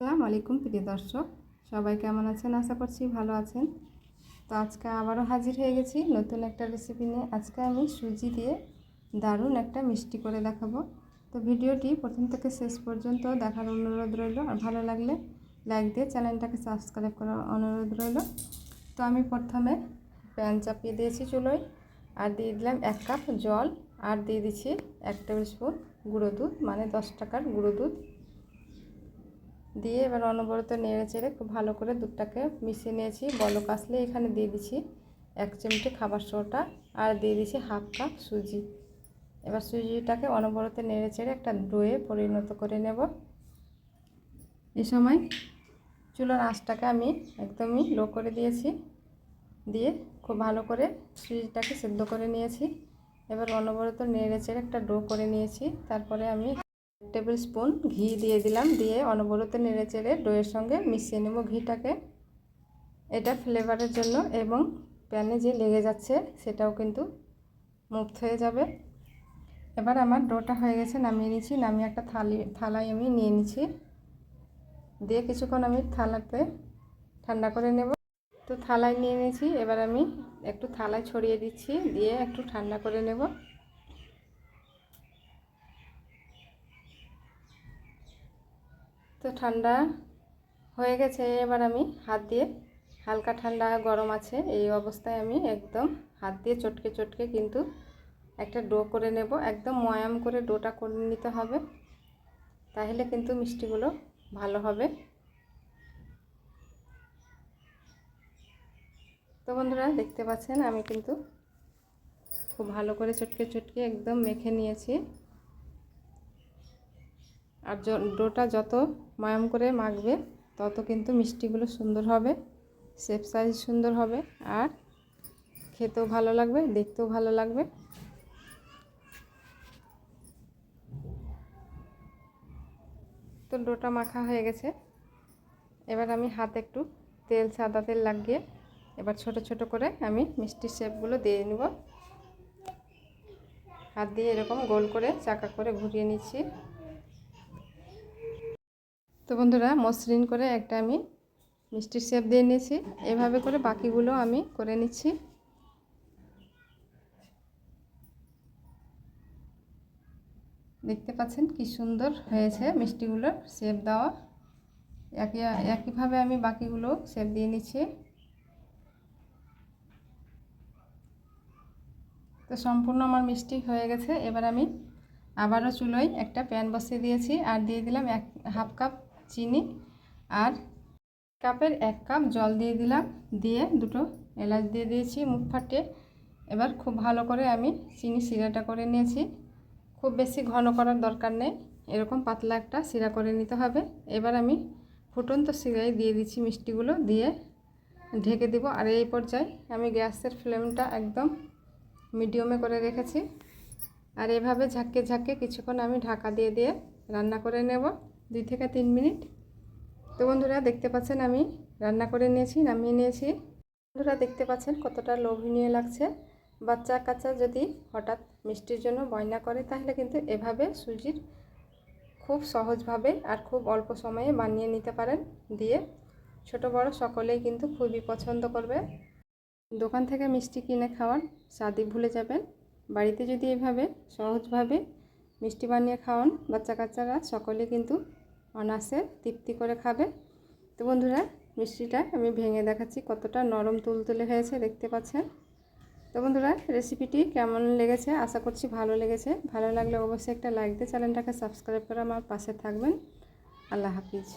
আসসালামু আলাইকুম প্রিয় দর্শক। সবাই কেমন আছেন? আশা করছি ভালো আছেন। তো আজকে আবারও হাজির হয়ে গেছি নতুন একটা রেসিপি নিয়ে। আজকে আমি সুজি দিয়ে দারুণ একটা মিষ্টি করে দেখাবো। তো ভিডিওটি প্রথম থেকে শেষ পর্যন্ত দেখার অনুরোধ রইল। আর ভালো লাগলে লাইক দিয়ে চ্যানেলটাকে সাবস্ক্রাইব করার অনুরোধ রইল। তো আমি প্রথমে প্যান চাপিয়ে দিয়েছি চুলোয়। আর দিয়ে দিলাম এক কাপ জল। আর দিয়ে দিচ্ছি এক টেবিল স্পুন গুঁড়ো দুধ মানে দশ টাকার গুঁড়ো দুধ। দিয়ে এবার অনবরত নেড়ে চেড়ে খুব ভালো করে দুধটাকে মিশিয়ে নিয়েছি। বলক আসলে এখানে দিয়ে দিচ্ছি এক চিমটি খাবার সোটা আর দিয়ে দিচ্ছি হাফ কাপ সুজি। এবার সুজিটাকে অনবরত নেড়ে চেড়ে একটা ডোয়ে পরিণত করে নেব। এ সময় চুলার আঁচটাকে আমি একদমই লো করে দিয়েছি। দিয়ে খুব ভালো করে সুজিটাকে সেদ্ধ করে নিয়েছি। এবার অনবরত নেড়ে চেড়ে একটা ডো করে নিয়েছি। তারপরে আমি টেবিল স্পুন, ঘি দিয়ে দিলাম, দিয়ে অনবরত নেড়ে চেড়ে ডোয়ের সঙ্গে মিশিয়ে নেব ঘিটাকে। এটা ফ্লেভারের জন্য এবং প্যানে যে লেগে যাচ্ছে সেটাও কিন্তু মুক্ত হয়ে যাবে। এবার আমার ডোটা হয়ে গেছে, নামিয়ে নিচ্ছি। নামিয়ে একটা থালি, থালায় আমি নিয়ে নিচ্ছি। দিয়ে কিছুক্ষণ আমি থালাতে ঠান্ডা করে নেব। তো থালায় নিয়ে নিয়েছি, এবার আমি একটু থালায় ছড়িয়ে দিচ্ছি, দিয়ে একটু ঠান্ডা করে নেব। তো ঠান্ডা হয়ে গেছে। এবার আমি হাত দিয়ে হালকা ঠান্ডা গরম আছে। এই অবস্থায় আমি একদম হাত দিয়ে চটকে চটকে কিন্তু একটা ডো করে নেব। একদম ময়াম করে ডোটা করে নিতে হবে। তাহলে কিন্তু মিষ্টিগুলো ভালো হবে। তো বন্ধুরা, দেখতে পাচ্ছেন আমি কিন্তু খুব ভালো করে চটকে চটকে একদম মেখে নিয়েছি। আর ডোটা যত ময়াম করে মাখবে, তত কিন্তু মিষ্টিগুলো সুন্দর হবে শেপ সাইজ সুন্দর হবে আর খেতেও ভালো লাগবে, দেখতেও ভালো লাগবে। তো ডোটা মাখা হয়ে গেছে। এবার আমি হাতে একটু তেল, সাদা তেল লাগিয়ে এবার ছোট ছোট করে আমি মিষ্টির শেপগুলো দিয়ে নেব। হাত দিয়ে এরকম গোল করে, চাকা করে ঘুরিয়ে নিচ্ছি। তো বন্ধুরা মসৃণ করে একটা আমি মিষ্টির শেপ দিয়ে নিয়েছি। এভাবে করে বাকিগুলো আমি করে নিচ্ছি। দেখতে পাচ্ছেন কি সুন্দর হয়েছে মিষ্টিগুলোর শেপ দেওয়া। একই, একইভাবে আমি বাকিগুলো শেপ দিয়ে নিচ্ছি। তো সম্পূর্ণ আমার মিষ্টি হয়ে গেছে। এবার আমি আবারও চুলোয় একটা প্যান বসিয়ে দিয়েছি। আর দিয়ে দিলাম এক, হাফ কাপ চিনি আর কাপের এক কাপ জল দিয়ে দিলাম। দিয়ে দুটো এলাচ দিয়ে দিয়েছি মুখ ফাটিয়ে। এবার খুব ভালো করে আমি চিনি শিরাটা করে নিয়েছি। খুব বেশি ঘন করার দরকার নেই। এরকম পাতলা একটা শিরা করে নিতে হবে। এবার আমি ফুটন্ত শিরায় দিয়ে দিচ্ছি মিষ্টিগুলো। দিয়ে ঢেকে দিব। আর এই পর্যায়ে আমি গ্যাসের ফ্লেমটা একদম মিডিয়ামে করে রেখেছি। আর এভাবে ঝাঁকে ঝাঁকে কিছুক্ষণ আমি ঢাকা দিয়ে দিয়ে রান্না করে নেব। দুই থেকে তিন মিনিট। তো বন্ধুরা, দেখতে পাচ্ছেন আমি রান্না করে নিয়েছি, নামিয়ে নিয়েছি। বন্ধুরা, দেখতে পাচ্ছেন কতটা লোভনীয় লাগছে। বাচ্চা কাচ্চা যদি হঠাৎ মিষ্টির জন্য বয়না করে, তাহলে কিন্তু এভাবে সুজির খুব সহজভাবে আর খুব অল্প সময়ে বানিয়ে নিতে পারেন। দিয়ে ছোট বড় সকলেই কিন্তু খুবই পছন্দ করবে। দোকান থেকে মিষ্টি কিনে খাওয়ার স্বাদই ভুলে যাবেন। বাড়িতে যদি এভাবে সহজভাবে মিষ্টি বানিয়ে খাওয়ান বাচ্চা কাচ্চারা, সকলে কিন্তু অনাসে তৃপ্তি করে খাবে। তো বন্ধুরা, মিষ্টিটা আমি ভেঙে দেখাচ্ছি কতটা নরম তুলতুলে হয়েছে, দেখতে পাচ্ছেন? তো বন্ধুরা রেসিপিটি কেমন লেগেছে? আশা করছি ভালো লেগেছে। ভালো লাগলে অবশ্যই একটা লাইক দিয়ে চ্যানেলটাকে সাবস্ক্রাইব করে আমার পাশে থাকবেন। আল্লাহ হাফিজ।